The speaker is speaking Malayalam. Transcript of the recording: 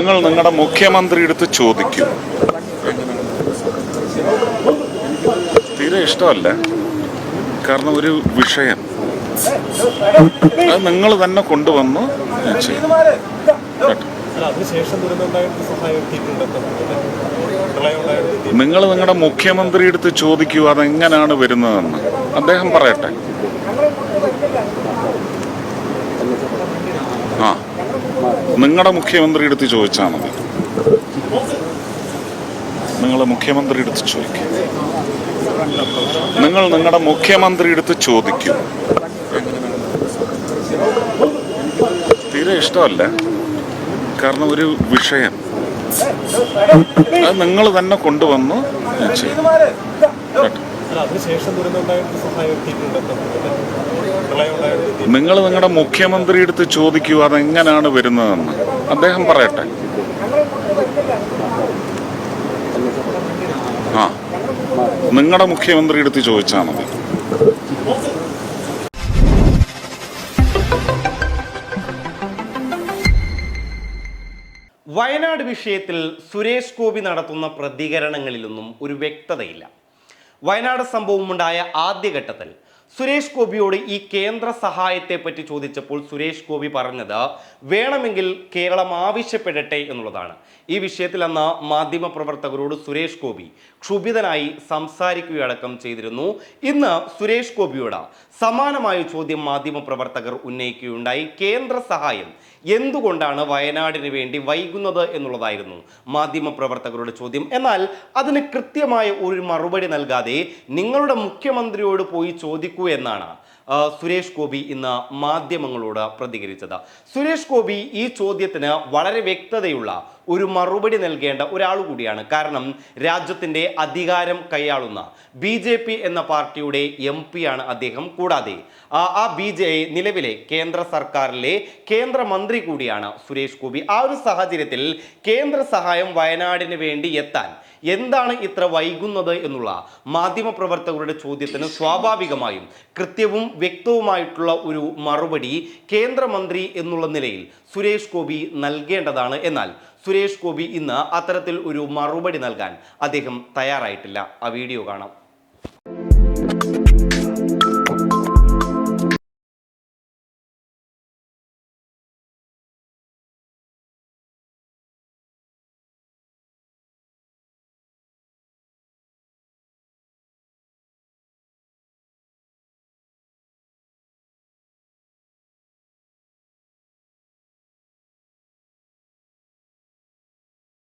നിങ്ങൾ നിങ്ങളുടെ മുഖ്യമന്ത്രി എടുത്ത് ചോദിക്കൂ. തീരെ ഇഷ്ടമല്ല. കാരണം ഒരു വിഷയം. അത് നിങ്ങൾ തന്നെ കൊണ്ടുവന്ന് നിങ്ങൾ നിങ്ങളുടെ മുഖ്യമന്ത്രി എടുത്ത് ചോദിക്കൂ അതെങ്ങനെയാണ് വരുന്നതെന്ന്. അദ്ദേഹം പറയട്ടെ ആ നിങ്ങളുടെ മുഖ്യമന്ത്രി എടുത്ത് ചോദിച്ചാൽ മതി. നിങ്ങൾ മുഖ്യമന്ത്രി എടുത്ത് ചോദിക്കും. നിങ്ങൾ നിങ്ങളുടെ മുഖ്യമന്ത്രി എടുത്ത് ചോദിക്കും. തീരെ ഇഷ്ടമല്ല. കാരണം ഒരു വിഷയം. അത് നിങ്ങൾ തന്നെ കൊണ്ടുവന്ന് ചെയ്യും. അതിനുശേഷം ദുരന്തമുണ്ടായിട്ട് സഹായം നിങ്ങൾ നിങ്ങളുടെ മുഖ്യമന്ത്രി എടുത്ത് ചോദിക്കൂ അതെങ്ങനെയാണ് വരുന്നതെന്ന്. അദ്ദേഹം പറയട്ടെ. ആ നിങ്ങളുടെ മുഖ്യമന്ത്രി എടുത്ത് ചോദിച്ചാൽ മതി. വയനാട് വിഷയത്തിൽ സുരേഷ് ഗോപി നടത്തുന്ന പ്രതികരണങ്ങളിലൊന്നും ഒരു വ്യക്തതയില്ല. വയനാട് സംഭവമുണ്ടായ ആദ്യഘട്ടത്തിൽ സുരേഷ് ഗോപിയോട് ഈ കേന്ദ്ര സഹായത്തെ പറ്റി ചോദിച്ചപ്പോൾ സുരേഷ് ഗോപി പറഞ്ഞത് വേണമെങ്കിൽ കേരളം ആവശ്യപ്പെടട്ടെ എന്നുള്ളതാണ്. ഈ വിഷയത്തിൽ അന്ന് മാധ്യമപ്രവർത്തകരോട് സുരേഷ് ഗോപി ക്ഷുഭിതനായി സംസാരിക്കുകയടക്കം ചെയ്തിരുന്നു. ഇന്ന് സുരേഷ് ഗോപിയോട് സമാനമായ ചോദ്യം മാധ്യമപ്രവർത്തകർ ഉന്നയിക്കുകയുണ്ടായി. കേന്ദ്ര സഹായം എന്തുകൊണ്ടാണ് വയനാടിന് വേണ്ടി വൈകുന്നത് എന്നുള്ളതായിരുന്നു മാധ്യമപ്രവർത്തകരുടെ ചോദ്യം. എന്നാൽ അതിന് കൃത്യമായ ഒരു മറുപടി നൽകാതെ നിങ്ങളുടെ മുഖ്യമന്ത്രിയോട് പോയി ചോദിക്കൂ എന്നാണ് സുരേഷ് ഗോപി ഇന്ന് മാധ്യമങ്ങളോട് പ്രതികരിച്ചത്. സുരേഷ് ഗോപി ഈ ചോദ്യത്തിന് വളരെ വ്യക്തതയുള്ള ഒരു മറുപടി നൽകേണ്ട ഒരാൾ കൂടിയാണ്. കാരണം രാജ്യത്തിന്റെ അധികാരം കൈയാളുന്ന ബി ജെ പി എന്ന പാർട്ടിയുടെ എം പി ആണ് അദ്ദേഹം. കൂടാതെ ആ ബി ജെ നിലവിലെ കേന്ദ്ര സർക്കാരിലെ കേന്ദ്രമന്ത്രി കൂടിയാണ് സുരേഷ് ഗോപി. ആ ഒരു സാഹചര്യത്തിൽ കേന്ദ്ര സഹായം വയനാടിന് വേണ്ടി എത്താൻ എന്താണ് ഇത്ര വൈകുന്നത് എന്നുള്ള മാധ്യമപ്രവർത്തകരുടെ ചോദ്യത്തിന് സ്വാഭാവികമായും കൃത്യവും വ്യക്തവുമായിട്ടുള്ള ഒരു മറുപടി കേന്ദ്രമന്ത്രി എന്നുള്ള നിലയിൽ സുരേഷ് ഗോപി നൽകേണ്ടതാണ്. എന്നാൽ സുരേഷ് ഗോപി ഇന്ന് അത്തരത്തിൽ ഒരു മറുപടി നൽകാൻ അദ്ദേഹം തയ്യാറായിട്ടില്ല. ആ വീഡിയോ കാണാം.